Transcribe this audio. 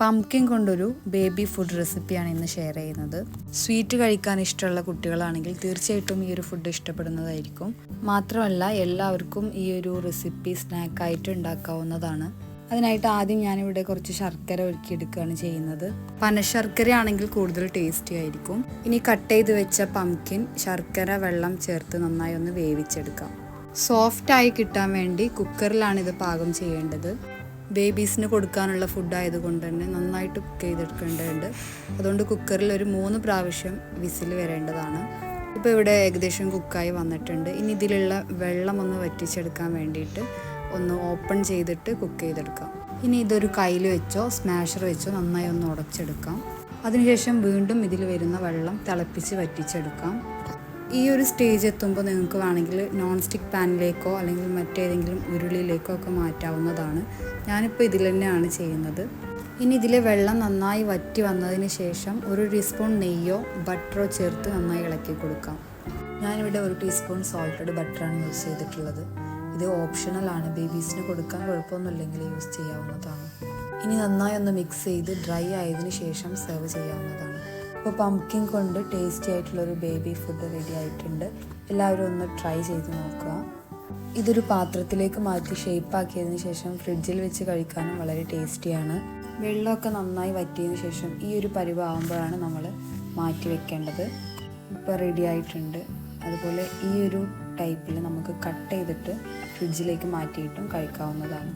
Pumpkin കൊണ്ടൊരു baby food റെസിപ്പിയാണ് ഇന്ന് ഷെയർ ചെയ്യുന്നത്. സ്വീറ്റ് കഴിക്കാൻ ഇഷ്ടമുള്ള കുട്ടികളാണെങ്കിൽ തീർച്ചയായിട്ടും ഈ ഒരു ഫുഡ് ഇഷ്ടപ്പെടുന്നതായിരിക്കും. മാത്രമല്ല എല്ലാവർക്കും ഈ ഒരു റെസിപ്പി സ്നാക്കായിട്ട് ഉണ്ടാക്കാവുന്നതാണ്. അതിനായിട്ട് ആദ്യം ഞാനിവിടെ കുറച്ച് ശർക്കര ഒരുക്കിയെടുക്കുകയാണ് ചെയ്യുന്നത്. പനശർക്കര ആണെങ്കിൽ കൂടുതൽ ടേസ്റ്റി ആയിരിക്കും. ഇനി കട്ട് ചെയ്ത് വെച്ച പംകിൻ ശർക്കര വെള്ളം ചേർത്ത് നന്നായി ഒന്ന് വേവിച്ചെടുക്കാം. സോഫ്റ്റായി കിട്ടാൻ വേണ്ടി കുക്കറിലാണ് ഇത് പാകം ചെയ്യേണ്ടത്. ബേബീസിന് കൊടുക്കാനുള്ള ഫുഡ് ആയതുകൊണ്ട് തന്നെ നന്നായിട്ട് കുക്ക് ചെയ്തെടുക്കേണ്ടതുണ്ട്. അതുകൊണ്ട് കുക്കറിൽ ഒരു മൂന്ന് പ്രാവശ്യം വിസിൽ വരേണ്ടതാണ്. ഇപ്പോൾ ഇവിടെ ഏകദേശം കുക്കായി വന്നിട്ടുണ്ട്. ഇനി ഇതിലുള്ള വെള്ളം ഒന്ന് വറ്റിച്ചെടുക്കാൻ വേണ്ടിയിട്ട് ഒന്ന് ഓപ്പൺ ചെയ്തിട്ട് കുക്ക് ചെയ്തെടുക്കാം. ഇനി ഇതൊരു കയ്യിൽ വെച്ചോ സ്മാഷർ വെച്ചോ നന്നായി ഒന്ന് ഉടച്ചെടുക്കാം. അതിനുശേഷം വീണ്ടും ഇതിൽ വരുന്ന വെള്ളം തിളപ്പിച്ച് വറ്റിച്ചെടുക്കാം. ഈ ഒരു സ്റ്റേജ് എത്തുമ്പോൾ നിങ്ങൾക്ക് വേണമെങ്കിൽ നോൺ സ്റ്റിക്ക് പാനിലേക്കോ അല്ലെങ്കിൽ മറ്റേതെങ്കിലും ഉരുളിയിലേക്കോ ഒക്കെ മാറ്റാവുന്നതാണ്. ഞാനിപ്പോൾ ഇതിൽ തന്നെയാണ് ചെയ്യുന്നത്. ഇനി ഇതിലെ വെള്ളം നന്നായി വറ്റി വന്നതിന് ശേഷം ഒരു ടീസ്പൂൺ നെയ്യോ ബട്ടറോ ചേർത്ത് നന്നായി ഇളക്കി കൊടുക്കാം. ഞാനിവിടെ ഒരു ടീസ്പൂൺ സോൾട്ടഡ് ബട്ടറാണ് യൂസ് ചെയ്തിട്ടുള്ളത്. ഇത് ഓപ്ഷണലാണ് ബേബീസിന് കൊടുക്കാൻ കുഴപ്പമൊന്നുമില്ലെങ്കിൽ യൂസ് ചെയ്യാവുന്നതാണ്. ഇനി നന്നായി ഒന്ന് മിക്സ് ചെയ്ത് ഡ്രൈ ആയതിനു ശേഷം സെർവ് ചെയ്യാവുന്നതാണ്. ഇപ്പോൾ പംകിൻ കൊണ്ട് ടേസ്റ്റി ആയിട്ടുള്ളൊരു ബേബി ഫുഡ് റെഡി ആയിട്ടുണ്ട്. എല്ലാവരും ഒന്ന് ട്രൈ ചെയ്ത് നോക്കുക. ഇതൊരു പാത്രത്തിലേക്ക് മാറ്റി ഷേപ്പ് ആക്കിയതിന് ശേഷം ഫ്രിഡ്ജിൽ വെച്ച് കഴിക്കാനും വളരെ ടേസ്റ്റിയാണ് വെള്ളമൊക്കെ നന്നായി വറ്റിയതിന് ശേഷം ഈ ഒരു പരിവാകുമ്പോഴാണ് നമ്മൾ മാറ്റി വെക്കേണ്ടത്. ഇപ്പോൾ റെഡി ആയിട്ടുണ്ട്. അതുപോലെ ഈ ഒരു ടൈപ്പിൽ നമുക്ക് കട്ട് ചെയ്തിട്ട് ഫ്രിഡ്ജിലേക്ക് മാറ്റിയിട്ടും കഴിക്കാവുന്നതാണ്.